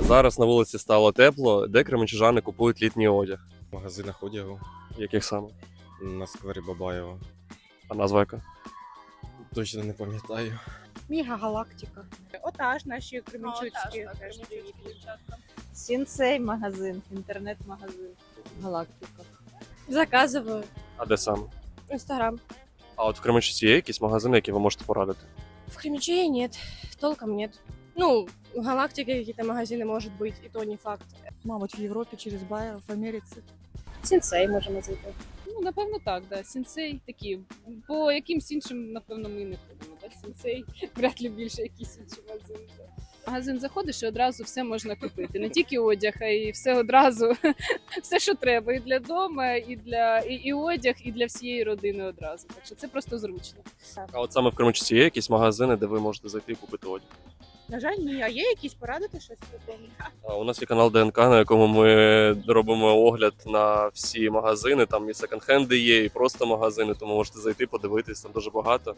Зараз на вулиці стало тепло, де кременчужани купують літній одяг. В магазинах одягу Яких саме? на сквері Бабаєва. А назва яка? Точно не пам'ятаю. Міга галактика. Отаж наші кременчуцькі. Теж кременчуцькі Сінсей магазин, інтернет-магазин. Галактика. Заказываю. А де саме? Инстаграм. А от в Кременчуці є якісь магазини, які ви можете порадити? В Кременчуге нет. Толком нет. Ну, в Галактике какие-то магазины, может быть, и то не факт. Мабуть, в Європі через Байер, в Америці. Сенсей можемо зайти. Ну, напевно, так, да. Сенсей такі. По якимсь іншим, напевно, ми не ходимо. Да? Сенсей, вряд ли більше якісь інші магазини. В Магазин заходиш і одразу все можна купити. Не тільки одяг, а й все одразу, все, що треба, і для дому, і для і, і одяг, і для всієї родини одразу. Так що це просто зручно. А от саме в Кременчуці є якісь магазини, де ви можете зайти і купити одяг? На жаль, ні. А є якісь порадити щось такому? У нас є канал ДНК, на якому ми робимо огляд на всі магазини. Там і секонд-хенди є, і просто магазини, тому можете зайти, подивитись, там дуже багато.